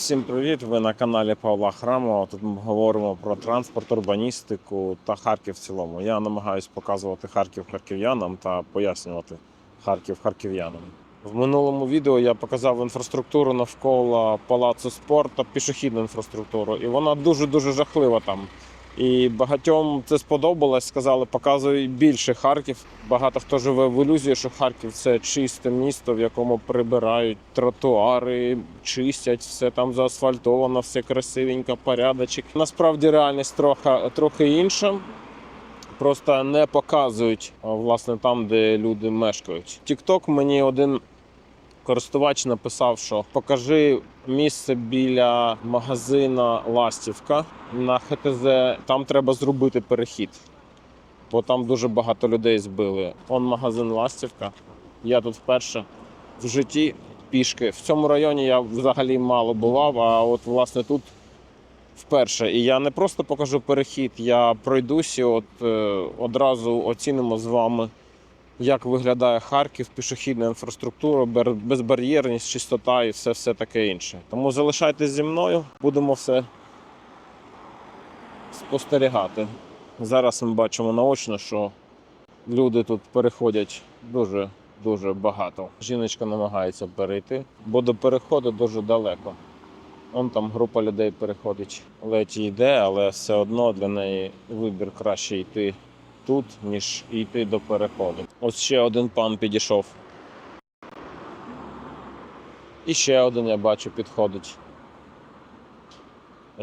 Всім привіт! Ви на каналі Павла Храмова. Тут ми говоримо про транспорт, урбаністику та Харків в цілому. Я намагаюся показувати Харків харків'янам та пояснювати Харків харків'янам. В минулому відео я показав інфраструктуру навколо палацу спорту, пішохідну інфраструктуру, і вона дуже дуже жахлива там. І багатьом це сподобалось. Сказали, показуй більше Харків. Багато хто живе в ілюзії, що Харків це чисте місто, в якому прибирають тротуари, чистять, все там заасфальтовано, все красивенько, порядочок. Насправді реальність трохи, трохи інша. Просто не показують власне там, де люди мешкають. Тікток мені один користувач написав, що покажи місце біля магазина Ластівка на ХТЗ. Там треба зробити перехід, бо там дуже багато людей збили. Он магазин Ластівка. Я тут вперше в житті пішки. В цьому районі я взагалі мало бував, а от власне тут вперше. І я не просто покажу перехід, я пройдусь і от е, одразу оцінимо з вами як виглядає Харків, пішохідна інфраструктура, безбар'єрність, чистота і все, все таке інше. Тому залишайтесь зі мною, будемо все спостерігати. Зараз ми бачимо наочно, що люди тут переходять дуже дуже багато. Жіночка намагається перейти, бо до переходу дуже далеко. Вон там група людей переходить. Ледь йде, але все одно для неї вибір краще йти тут, ніж йти до переходу. Ось ще один пан підійшов. І ще один, я бачу, підходить.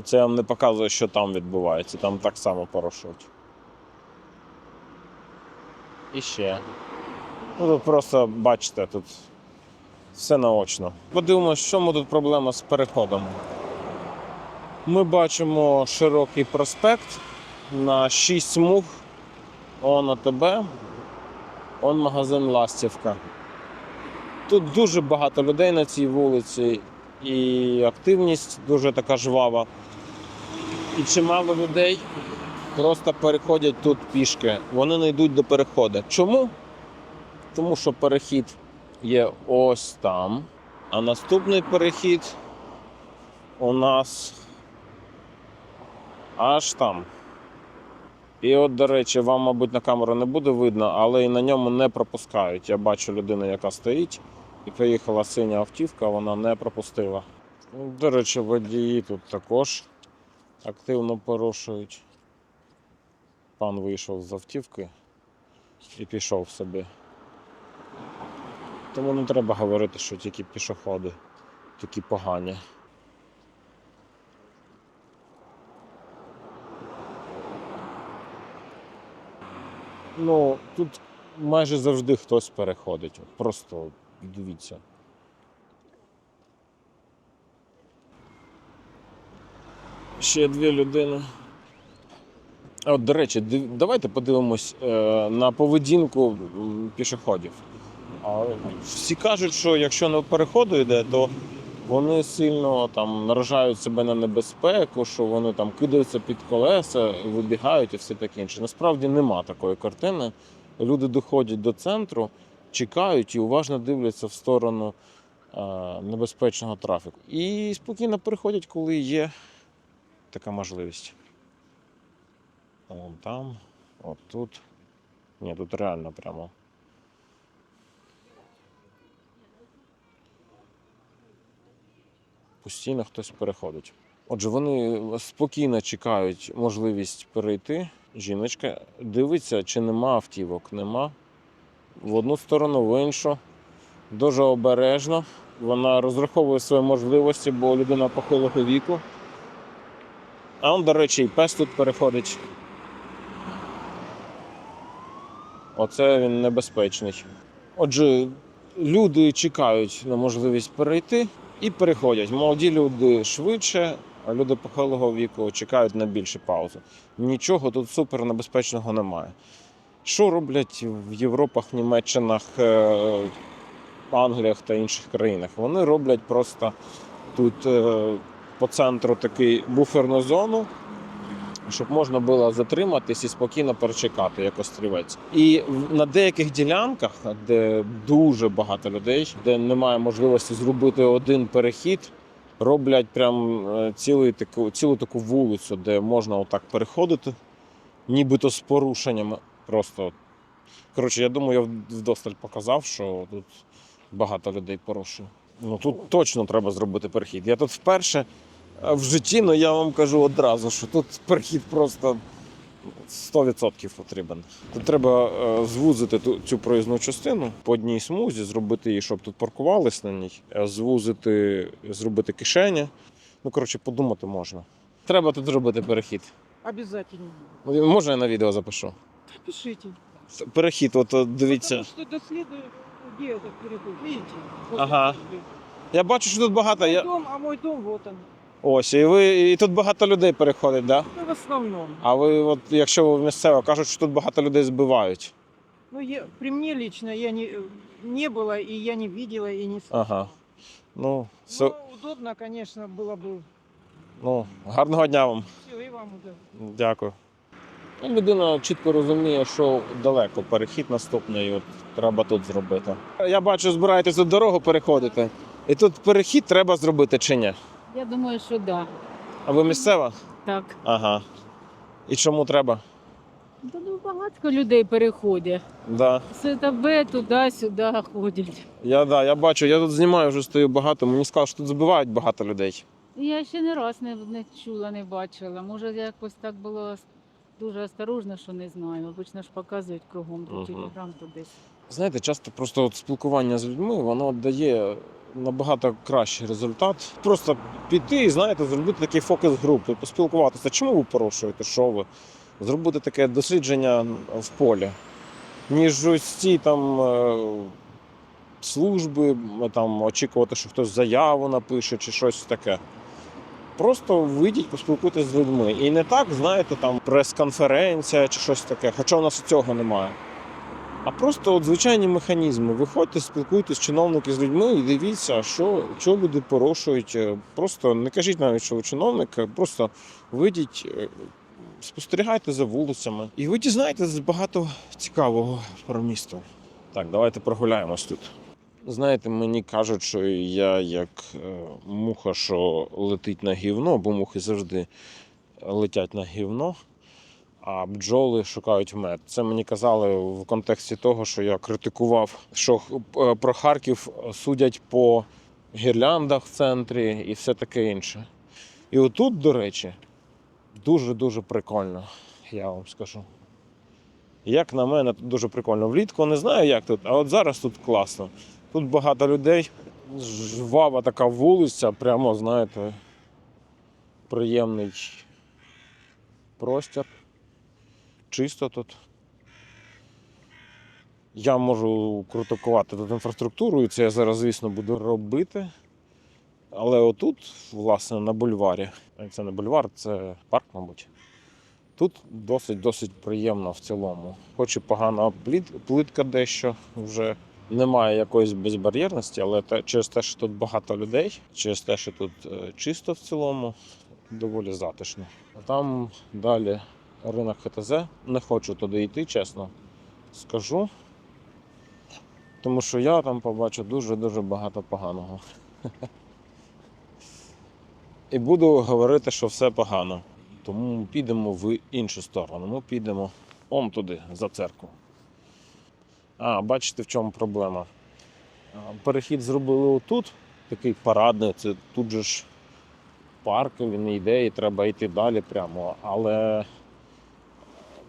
Це вам не показує, що там відбувається. Там так само порушують. І ще. Ну, ви просто бачите, тут все наочно. Подивимось, в чому тут проблема з переходом. Ми бачимо широкий проспект на 6 смуг. Он АТБ, он магазин Ластівка. Тут дуже багато людей на цій вулиці, і активність дуже така жвава. І чимало людей просто переходять тут пішки. Вони не йдуть до переходу. Чому? Тому що перехід є ось там, а наступний перехід у нас аж там. І от, до речі, вам, мабуть, на камеру не буде видно, але і на ньому не пропускають. Я бачу людину, яка стоїть, і приїхала синя автівка, вона не пропустила. Ну, До речі, водії тут також активно порушують. Пан вийшов з автівки і пішов собі. Тому не треба говорити, що тільки пішоходи такі погані. Ну, тут майже завжди хтось переходить. Просто дивіться. Ще дві людини. От, до речі, давайте подивимось е, на поведінку пішоходів. Всі кажуть, що якщо на переходу йде, то вони сильно там наражають себе на небезпеку, що вони там кидаються під колеса, вибігають і все таке інше. Насправді нема такої картини. Люди доходять до центру, чекають і уважно дивляться в сторону е, небезпечного трафіку. І спокійно переходять, коли є така можливість. Вон там, от тут. Ні, тут реально прямо. Постійно хтось переходить. Отже, вони спокійно чекають можливість перейти. Жіночка дивиться, чи нема автівок. Нема. В одну сторону, в іншу. Дуже обережно. Вона розраховує свої можливості, бо людина похилого віку. А он, до речі, і пес тут переходить. Оце він небезпечний. Отже, люди чекають на можливість перейти і переходять. Молоді люди швидше, а люди похилого віку чекають на більшу паузу. Нічого тут супер небезпечного немає. Що роблять в Європах, Німеччинах, е, Англіях та інших країнах? Вони роблять просто тут е, по центру такий буферну зону, щоб можна було затриматись і спокійно перечекати, як острівець. І на деяких ділянках, де дуже багато людей, де немає можливості зробити один перехід, роблять прям е, цілий таку, цілу таку вулицю, де можна отак переходити, нібито з порушеннями. Просто. Коротше, я думаю, я вдосталь показав, що тут багато людей порушує. Ну тут точно треба зробити перехід. Я тут вперше в житті, ну я вам кажу одразу, що тут перехід просто 100% потрібен. Тут треба е, звузити цю проїзну частину по одній смузі, зробити її, щоб тут паркувались на ній, е, звузити, зробити кишені. Ну, коротше, подумати можна. Треба тут зробити перехід. Обязательно. Ну, Можна я на відео запишу? Пишите. Перехід, от, дивіться. Потому что до следует, где этот переход, видите? Вот Ага. Я бачу, що тут багато. Мой Я... дом, а мой дом вот он. Ось, і ви і тут багато людей переходить, так? Да? Ну, в основном. А ви, от, якщо ви місцево, кажуть, що тут багато людей збивають. Ну, я, при мне лично я не, не было, и я не видела, и не слышала. Ага. Ну, все, Ну, удобно, конечно, было бы. ну, гарного дня вам. Все, и вам удобно. Дякую. Ну, людина чітко розуміє, що далеко перехід наступний, от треба тут зробити. Я бачу, збираєтесь тут дорогу переходити. І тут перехід треба зробити чи ні? Я думаю, що да. А ви місцева? Так. Ага. І чому треба? Та ну багато людей переходять. Да. З ТБ туди-сюди ходять. Я, да, я бачу, я тут знімаю, вже стою багато. Мені сказали, що тут збивають багато людей. Я ще не раз не, не чула, не бачила. Може, якось так було дуже осторожно, що не знаю. Обично ж показують кругом то Мгм. телеграм, десь. Знаєте, часто просто от спілкування з людьми воно дає набагато кращий результат. Просто піти і знаєте, зробити такий фокус групи, поспілкуватися. Чому ви порушуєте? Що ви? Зробити таке дослідження в полі, ніж ось ці там е, служби, там очікувати, що хтось заяву напише чи щось таке. Просто вийдіть, поспілкуйтесь з людьми. І не так, знаєте, там прес-конференція чи щось таке, хоча у нас цього немає. А просто от звичайні механізми. Виходьте, спілкуйтесь, чиновники з людьми і дивіться, що, що люди порушують. Е, Просто не кажіть навіть, що ви чиновник, е, просто вийдіть, е, спостерігайте за вулицями. І ви дізнаєтесь багато цікавого про місто. Так, давайте прогуляємось тут. Знаєте, мені кажуть, що я як муха, що летить на гівно, бо мухи завжди летять на гівно а бджоли шукають мед. Це мені казали в контексті того, що я критикував, що е, про Харків судять по гірляндах в центрі і все таке інше. І отут, до речі, дуже-дуже прикольно, я вам скажу. Як на мене, тут дуже прикольно. Влітку не знаю, як тут, а от зараз тут класно. Тут багато людей, жвава така вулиця, прямо, знаєте, приємний простір чисто тут. Я можу критикувати тут інфраструктуру, і це я зараз, звісно, буду робити. Але отут, власне, на бульварі, це не бульвар, це парк, мабуть. Тут досить-досить приємно в цілому. Хоч і погана плитка дещо вже немає якоїсь безбар'єрності, але через те, що тут багато людей, через те, що тут е, чисто в цілому, доволі затишно. А там далі ринок ХТЗ. Не хочу туди йти, чесно скажу. Тому що я там побачу дуже-дуже багато поганого. І буду говорити, що все погано. Тому підемо в іншу сторону. Ми підемо он туди, за церкву. А, бачите, в чому проблема. Перехід зробили отут, такий парадний, це тут же ж парк, він йде і треба йти далі прямо. Але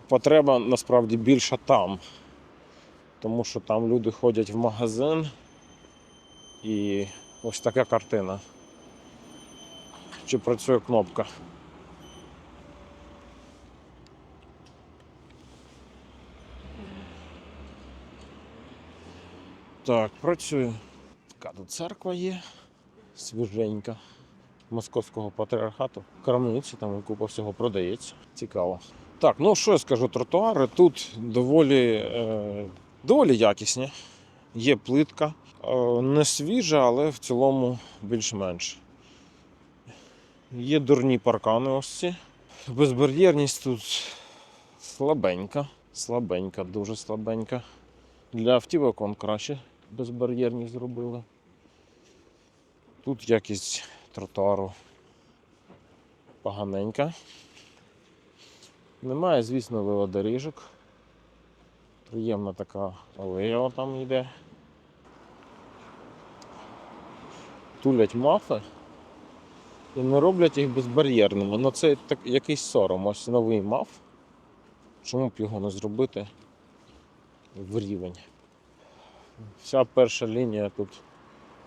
потреба насправді більша там. Тому що там люди ходять в магазин і ось така картина. Чи працює кнопка? Так, працює. Така тут церква є, свіженька. Московського патріархату. Крамниці там купа всього продається. Цікаво. Так, ну що я скажу, тротуари тут доволі, е, доволі якісні. Є плитка. Е, не свіжа, але в цілому більш-менш. Є дурні паркани ось ці. Безбар'єрність тут слабенька. Слабенька, дуже слабенька. Для автівок он краще безбар'єрність зробили. Тут якість тротуару поганенька. Немає, звісно, велодоріжок. Приємна така алея там йде. Тулять мафи і не роблять їх безбар'єрними. Ну це так, якийсь сором. Ось новий маф. Чому б його не зробити в рівень? Вся перша лінія тут,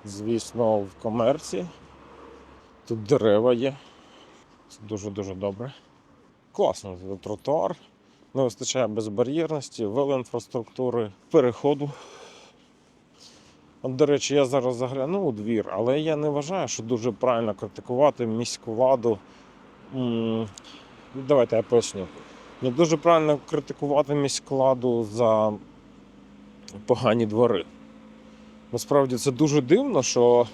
звісно, в комерції. Тут дерева є. Це дуже-дуже добре. Класно, тротуар. Не вистачає безбар'єрності, велоінфраструктури, переходу. До речі, я зараз заглянув у двір, але я не вважаю, що дуже правильно критикувати міську владу. Давайте я поясню. Не дуже правильно критикувати міську владу за погані двори. Насправді це дуже дивно, що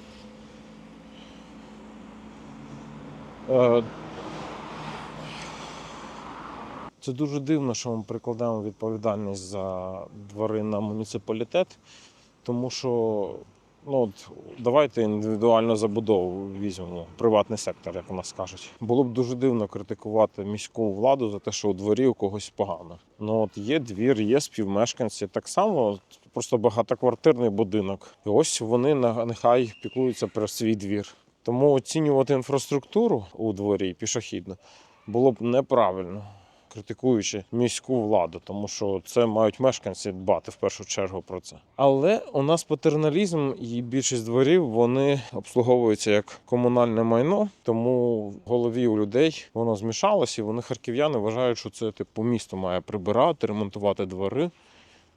е, це дуже дивно, що ми прикладаємо відповідальність за двори на муніципалітет, тому що ну, от, давайте індивідуальну забудову візьмемо, приватний сектор, як у нас кажуть. Було б дуже дивно критикувати міську владу за те, що у дворі у когось погано. Ну от є двір, є співмешканці. Так само просто багатоквартирний будинок. І ось вони нехай піклуються про свій двір. Тому оцінювати інфраструктуру у дворі пішохідно було б неправильно критикуючи міську владу, тому що це мають мешканці дбати в першу чергу про це. Але у нас патерналізм і більшість дворів вони обслуговуються як комунальне майно, тому в голові у людей воно змішалось, і вони харків'яни вважають, що це типу місто має прибирати, ремонтувати двори.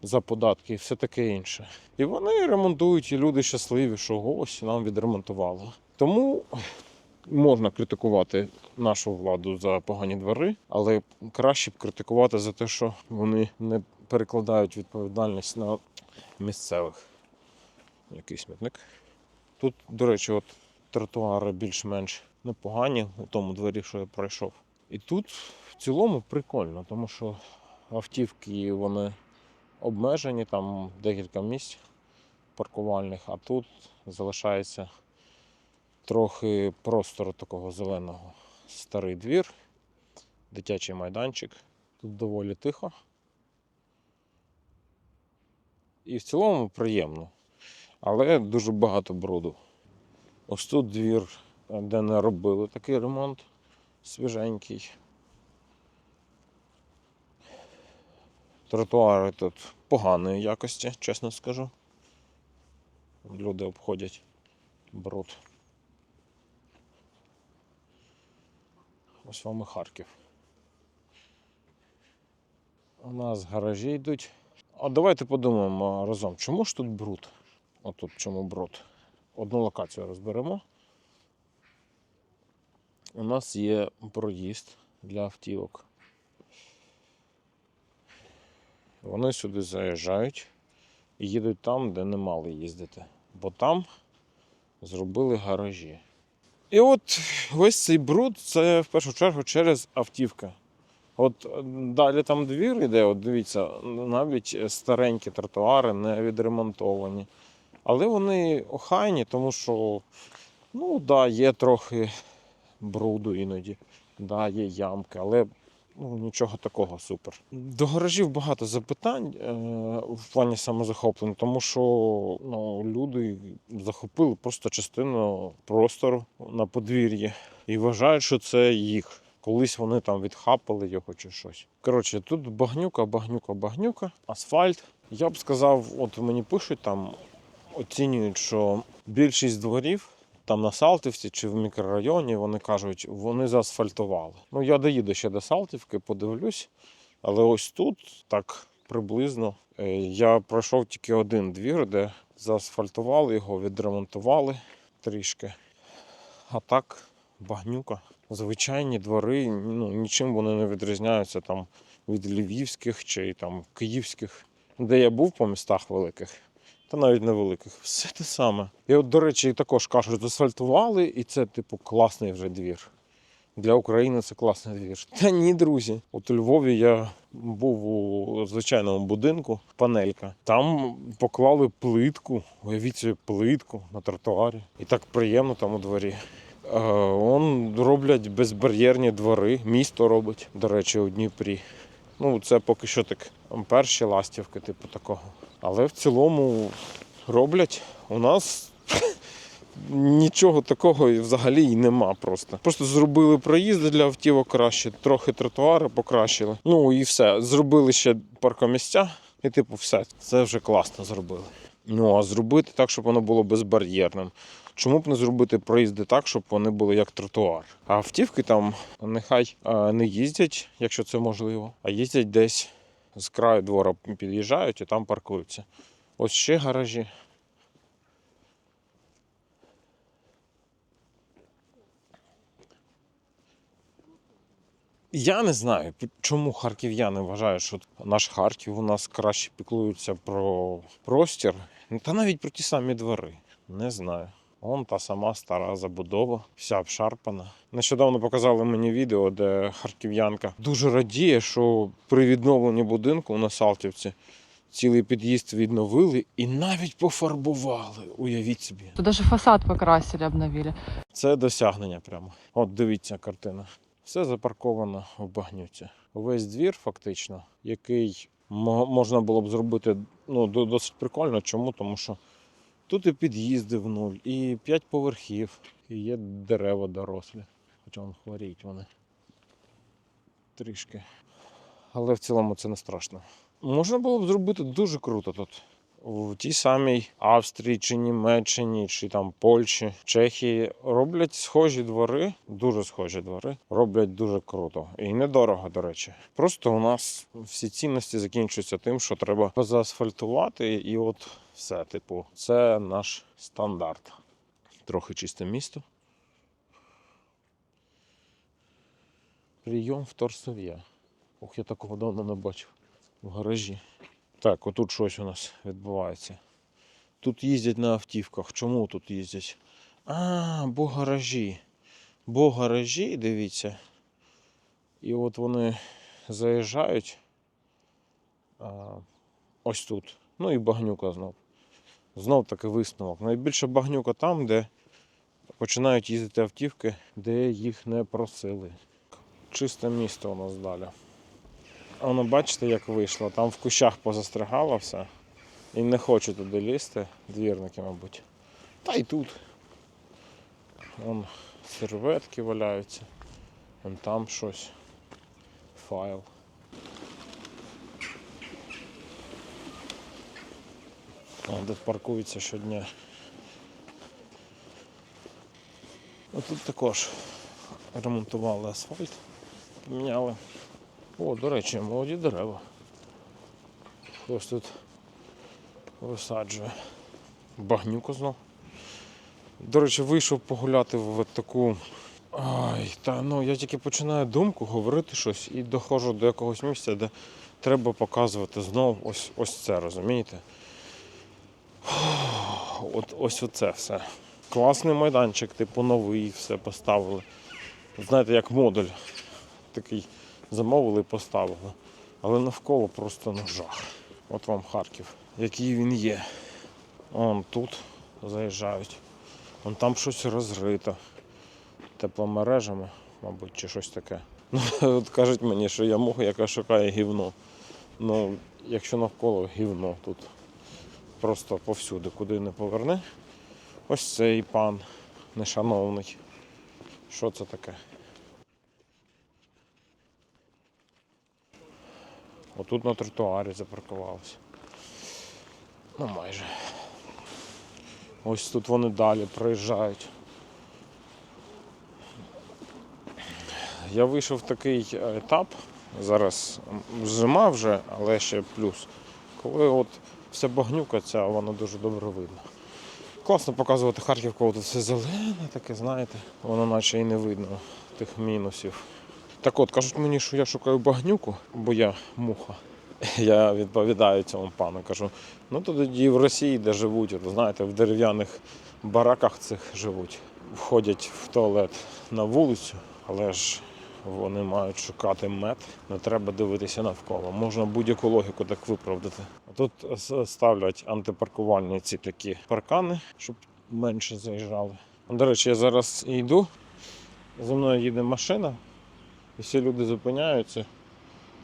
За податки і все таке інше. І вони ремонтують, і люди щасливі, що ось нам відремонтували. Тому можна критикувати нашу владу за погані двори, але краще б критикувати за те, що вони не перекладають відповідальність на місцевих. Який смітник. Тут, до речі, от тротуари більш-менш непогані у тому дворі, що я пройшов. І тут в цілому прикольно, тому що автівки вони обмежені, там декілька місць паркувальних, а тут залишається трохи простору такого зеленого. Старий двір, дитячий майданчик. Тут доволі тихо. І в цілому приємно. Але дуже багато бруду. Ось тут двір, де не робили такий ремонт свіженький. Тротуари тут поганої якості, чесно скажу. Люди обходять бруд. Ось вам і Харків. У нас гаражі йдуть. А давайте подумаємо разом, чому ж тут бруд? Отут чому бруд? Одну локацію розберемо. У нас є проїзд для автівок. Вони сюди заїжджають і їдуть там, де не мали їздити. Бо там зробили гаражі. І от весь цей бруд це в першу чергу через автівки. От е, далі там двір іде, от дивіться, навіть старенькі тротуари не відремонтовані. Але вони охайні, тому що, ну да, є трохи бруду іноді, да, є ямки, але ну, нічого такого супер. До гаражів багато запитань е, в плані самозахоплення, тому що ну, люди захопили просто частину простору на подвір'ї і вважають, що це їх. Колись вони там відхапали його чи щось. Коротше, тут багнюка, багнюка, багнюка, асфальт. Я б сказав, от мені пишуть там, оцінюють, що більшість дворів там на Салтівці чи в мікрорайоні вони кажуть, вони заасфальтували. Ну я доїду ще до Салтівки, подивлюсь. Але ось тут так приблизно е, я пройшов тільки один двір, де заасфальтували його, відремонтували трішки. А так, багнюка. Звичайні двори, ну нічим вони не відрізняються там від львівських чи там київських, де я був по містах великих та навіть невеликих. Все те саме. І от, до речі, також кажуть, асфальтували, і це, типу, класний вже двір. Для України це класний двір. Та ні, друзі. От у Львові я був у звичайному будинку, панелька. Там поклали плитку, уявіть собі плитку на тротуарі. І так приємно там у дворі. Е, Он роблять безбар'єрні двори, місто робить, до речі, у Дніпрі. Ну, це поки що так перші ластівки, типу такого. Але в цілому роблять. У нас нічого такого взагалі і нема просто. Просто зробили проїзди для автівок краще, трохи тротуари покращили. Ну і все. Зробили ще паркомісця, і типу, все. Це вже класно зробили. Ну а зробити так, щоб воно було безбар'єрним. Чому б не зробити проїзди так, щоб вони були як тротуар? А автівки там нехай е, не їздять, якщо це можливо, а їздять десь з краю двора під'їжджають і там паркуються. Ось ще гаражі. Я не знаю, чому харків'яни вважають, що наш Харків у нас краще піклується про простір, та навіть про ті самі двори. Не знаю. Он та сама стара забудова, вся обшарпана. Нещодавно показали мені відео, де харків'янка дуже радіє, що при відновленні будинку на Салтівці цілий під'їзд відновили і навіть пофарбували. Уявіть собі. Тут даже фасад покрасили, обновили. Це досягнення прямо. От дивіться картина. Все запарковано в багнюці. Увесь двір, фактично, який можна було б зробити ну, досить прикольно. Чому? Тому що тут і під'їзди в нуль, і п'ять поверхів, і є дерева дорослі. Хоча вон хворіють вони трішки. Але в цілому це не страшно. Можна було б зробити дуже круто тут. В тій самій Австрії чи Німеччині, чи там Польщі, Чехії роблять схожі двори, дуже схожі двори, роблять дуже круто і недорого, до речі. Просто у нас всі цінності закінчуються тим, що треба позаасфальтувати, і от все, типу, це наш стандарт. Трохи чисте місто. Прийом в Торсов'я. Ох, я такого давно не бачив. В гаражі. Так, отут щось у нас відбувається. Тут їздять на автівках. Чому тут їздять? А, бо гаражі. Бо гаражі, дивіться. І от вони заїжджають а, ось тут. Ну і багнюка знов. Знов таки висновок. Найбільше багнюка там, де починають їздити автівки, де їх не просили. Чисте місто у нас далі. Воно бачите, як вийшло. Там в кущах позастригало все. І не хочу туди лізти, двірники, мабуть. Та й тут. Вон серветки валяються. Вон там щось. Файл. Вон де паркуються щодня. А тут також ремонтували асфальт, поміняли. О, до речі, молоді дерева. Хтось тут висаджує. Багнюку знов. До речі, вийшов погуляти в таку. Ай, та ну я тільки починаю думку говорити щось і доходжу до якогось місця, де треба показувати знов ось, ось це, розумієте? От ось оце все. Класний майданчик, типу новий, все поставили. Знаєте, як модуль такий замовили і поставили. Але навколо просто ну, жах. От вам Харків, який він є. Вон тут заїжджають. Вон там щось розрито. Тепломережами, мабуть, чи щось таке. Ну, от кажуть мені, що я муха, яка шукає гівно. Ну, якщо навколо гівно тут. Просто повсюди, куди не поверни. Ось цей пан нешановний. Що це таке? Отут на тротуарі запаркувалися. Ну майже. Ось тут вони далі проїжджають. Я вийшов в такий е, етап. Зараз зима вже, але ще плюс. Коли от вся багнюка ця, вона дуже добре видно. Класно показувати Харків, коли тут все зелене, таке, знаєте, воно наче і не видно тих мінусів. Так от, кажуть мені, що я шукаю багнюку, бо я муха. Я відповідаю цьому пану, кажу, ну то тоді в Росії, де живуть, от, знаєте, в дерев'яних бараках цих живуть. Входять в туалет на вулицю, але ж вони мають шукати мед. Не треба дивитися навколо. Можна будь-яку логіку так виправдати. А Тут ставлять антипаркувальні ці такі паркани, щоб менше заїжджали. До речі, я зараз йду За мною їде машина, і всі люди зупиняються.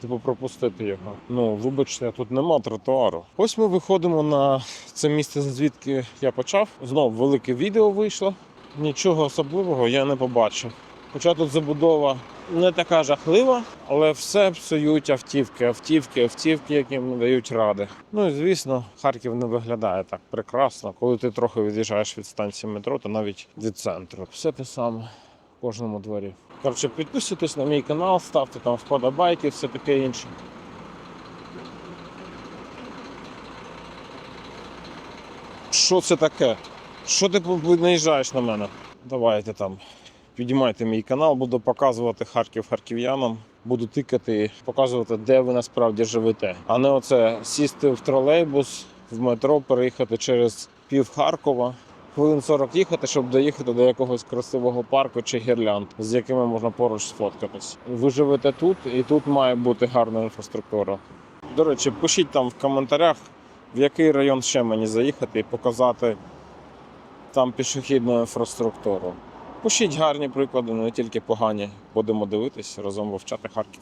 Типу пропустити його. Ну, вибачте, тут нема тротуару. Ось ми виходимо на це місце, звідки я почав. Знову велике відео вийшло. Нічого особливого я не побачив. Хоча тут забудова не така жахлива, але все псують автівки, автівки, автівки, яким дають ради. Ну і звісно, Харків не виглядає так прекрасно, коли ти трохи від'їжджаєш від станції метро, та навіть від центру. Все те саме в кожному дворі. Коротше, підписуйтесь на мій канал, ставте там вподобайки, все таке інше. Що це таке? Що ти наїжджаєш на мене? Давайте там. Підіймайте мій канал, буду показувати Харків харків'янам, буду тикати, показувати, де ви насправді живете. А не оце сісти в тролейбус, в метро, переїхати через пів Харкова, хвилин 40 їхати, щоб доїхати до якогось красивого парку чи гірлянд, з якими можна поруч сфоткатись. Ви живете тут, і тут має бути гарна інфраструктура. До речі, пишіть там в коментарях, в який район ще мені заїхати і показати там пішохідну інфраструктуру. Пишіть гарні приклади, не тільки погані. Будемо дивитись, разом вивчати Харків.